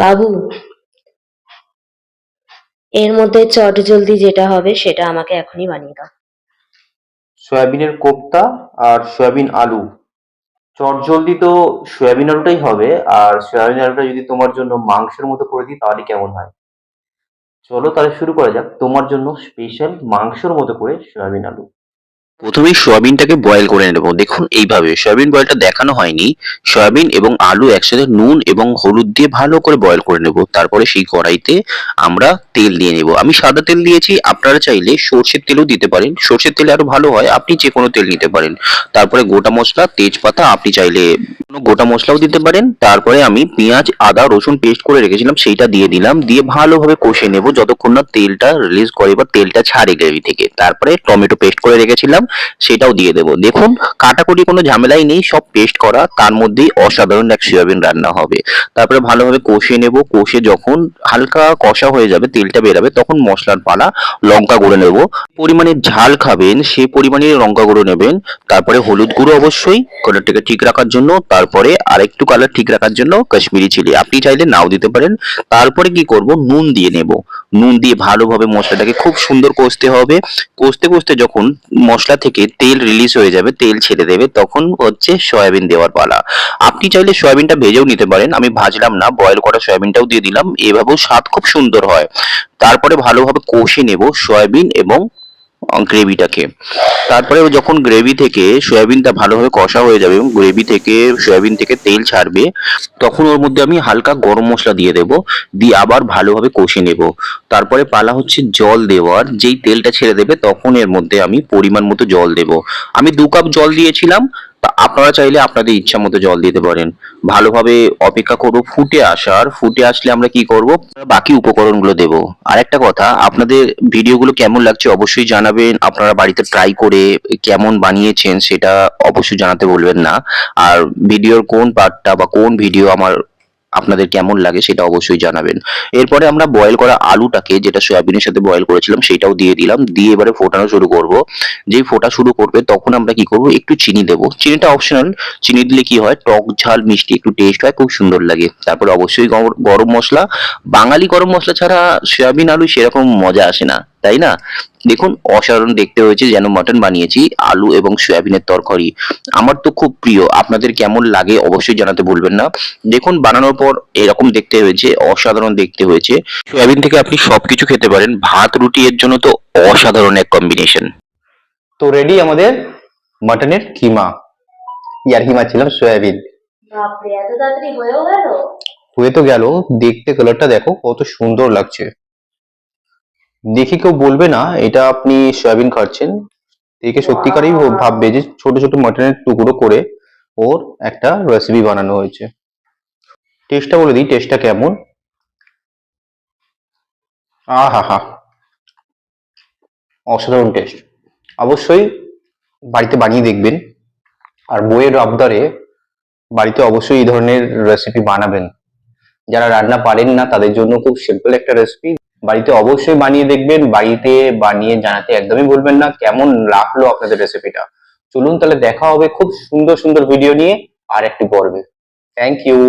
বাবু, এর মধ্যে চট জলদি যেটা হবে সেটা আমাকে এখনই বানিয়ে দাও। সয়াবিনের কোপ্তা আর সয়াবিন আলু। চটজলদি তো সয়াবিন আলুটাই হবে, আর সয়াবিন আলুটা যদি তোমার জন্য মাংসের মতো করে দিই, তাহলে কেমন হয়? চলো তাহলে শুরু করা যাক। তোমার জন্য স্পেশাল মাংসের মতো করে সয়াবিন আলু। প্রথমেই সয়াবিনটাকে বয়েল করে নেব। দেখুন এইভাবে, সয়াবিন বয়েলটা দেখানো হয়নি। সয়াবিন এবং আলু একসাথে নুন এবং হলুদ দিয়ে ভালো করে বয়েল করে নেব। তারপরে সেই কড়াইতে আমরা তেল দিয়ে নেব। আমি সাদা তেল দিয়েছি, আপনারা চাইলে সর্ষের তেলও দিতে পারেন। সর্ষের তেলে আরও ভালো হয়, আপনি যে কোনো তেল নিতে পারেন। তারপরে গোটা মশলা, তেজপাতা, আপনি চাইলে কোনো গোটা মশলাও দিতে পারেন। তারপরে আমি পেঁয়াজ, আদা, রসুন পেস্ট করে রেখেছিলাম, সেইটা দিয়ে দিলাম। দিয়ে ভালোভাবে কষে নেব, যতক্ষণ না তেলটা রিলিজ করে বা তেলটা ছাড়ে গ্রেভি থেকে। তারপরে টমেটো পেস্ট করে রেখেছিলাম। সেটাও দিয়ে দেবো। দেখুন, কাটাকুটি কোনো ঝামেলাই নেই, সব পেস্ট করা, তার মধ্যেই অসাধারণ এক সয়াবিন রান্না হবে। তারপরে ভালোভাবে কষে নেব, কষে যখন হালকা কষা হয়ে যাবে, তেলটা বেরাবে, তখন মশলার পালা লঙ্কা গুঁড়ো নেব। পরিমাণে ঝাল খাবেন সেই পরিমাণে লঙ্কা গুঁড়ো নেবেন। তারপরে হলুদ গুঁড়ো অবশ্যই কালারটাকে ঠিক রাখার জন্য। তারপরে আরেকটু কালার ঠিক রাখার জন্য কাশ্মীরি চিলি। আপনি চাইলে নাও দিতে পারেন। তারপরে কি করব? নুন দিয়ে নেব। নুন দিয়ে ভালোভাবে মশলাটাকে খুব সুন্দর কষতে হবে। কষতে কষতে যখন মশলা থেকে তেল রিলিজ হয়ে যাবে, তেল ছেড়ে দেবে, তখন হচ্ছে সয়াবিন দেওয়ার পালা। আপনি চাইলে সয়াবিনটা ভেজেও নিতে পারেন। আমি ভাজলাম না বয়েল করা সয়াবিনটাও দিয়ে দিলাম। এভাবেও স্বাদ খুব সুন্দর হয়। তারপরে ভালোভাবে কষে নেব সয়াবিন এবং গ্রেভিটাকে। তারপরে যখন গ্রেভি থেকে সয়াবিনটা ভালোভাবে কষা হয়ে যাবে এবং গ্রেভি থেকে, সয়াবিন থেকে তেল ছাড়বে, তখন ওর মধ্যে আমি হালকা গরম মশলা দিয়ে দেব, দিয়ে আবার ভালোভাবে কষে নেব। তারপরে পালা হচ্ছে জল দেওয়ার, যেই তেলটা ছেড়ে দেবে তখন এর মধ্যে আমি পরিমাণ মতো জল দেব। আমি দু কাপ জল দিয়েছিলাম তা আপনারা চাইলে আপনাদের ইচ্ছা মতো জল দিতে পারেন। ভালোভাবে অপেক্ষা করব ফুটে আসার, ফুটে আসলে আমরা কি করব? বাকি উপকরণগুলো দেব। আর একটা কথা, আপনাদের ভিডিওগুলো কেমন লাগছে অবশ্যই জানাবেন। আপনারা বাড়িতে ট্রাই করে কেমন বানিয়েছেন সেটা অবশ্যই জানাতে বলবেন না। আর ভিডিওর কোন পার্টটা বা কোন ভিডিও আমার আপনাদের কেমন লাগে সেটা অবশ্যই জানাবেন। এরপরে আমরা বয়েল করা আলুটাকে যেটা সয়াবিনের সাথে বয়েল করেছিলাম সেটাও দিয়ে দিলাম, দিয়ে এবারে ফোটানো শুরু করব। যেই ফোটা শুরু করবে তখন আমরা কি করব? একটু চিনি দেব। চিনিটা অপশনাল চিনি দিলে কি হয়? টক, ঝাল, মিষ্টি একটু টেস্ট হয়, খুব সুন্দর লাগে। তারপরে অবশ্যই গর- গরম মশলা। বাঙালি গরম মশলা ছাড়া সয়াবিন আলু সেরকম মজা আসে না, তাই না? দেখুন অসাধারণ দেখতে হয়েছে যেন মটন বানিয়েছি আলু এবং সয়াবিনের তরকারি। আমার তো খুব প্রিয় আপনাদের কেমন লাগে অবশ্যই জানাতে ভুলবেন না। দেখুন বানানোর পর এরকম দেখতে হয়েছে অসাধারণ দেখতে হয়েছে। সয়াবিন থেকে আপনি সবকিছু খেতে পারেন ভাত রুটি এর জন্য তো অসাধারণ এক কম্বিনেশন তো রেডি আমাদের মাটনের কিমা ইয়ার কিমা ছিলাম সয়াবিন। হয়ে তো গেল দেখতে কালারটা দেখো কত সুন্দর লাগছে। দেখে কেউ বলবে না এটা আপনি সয়াবিন খাচ্ছেন। দেখে সত্যিকারই ভাববে যে ছোট ছোট মাটনের টুকরো করে ওর একটা রেসিপি বানানো হয়েছে। টেস্টটা বলে দিই টেস্টটা কেমন? আহা হা অসাধারণ টেস্ট অবশ্যই বাড়িতে বানিয়ে দেখবেন আর বইয়ের আবদারে বাড়িতে অবশ্যই এই ধরনের রেসিপি বানাবেন। যারা রান্না পারেন না তাদের জন্য খুব সিম্পল একটা রেসিপি বাড়িতে অবশ্যই বানিয়ে দেখবেন, বাড়িতে বানিয়ে জানাতে একদমই ভুলবেন না। কেমন লাগল আপনাদের রেসিপিটা চলুন তাহলে দেখা হবে খুব সুন্দর সুন্দর ভিডিও নিয়ে। আর একটি পর্বে। Thank you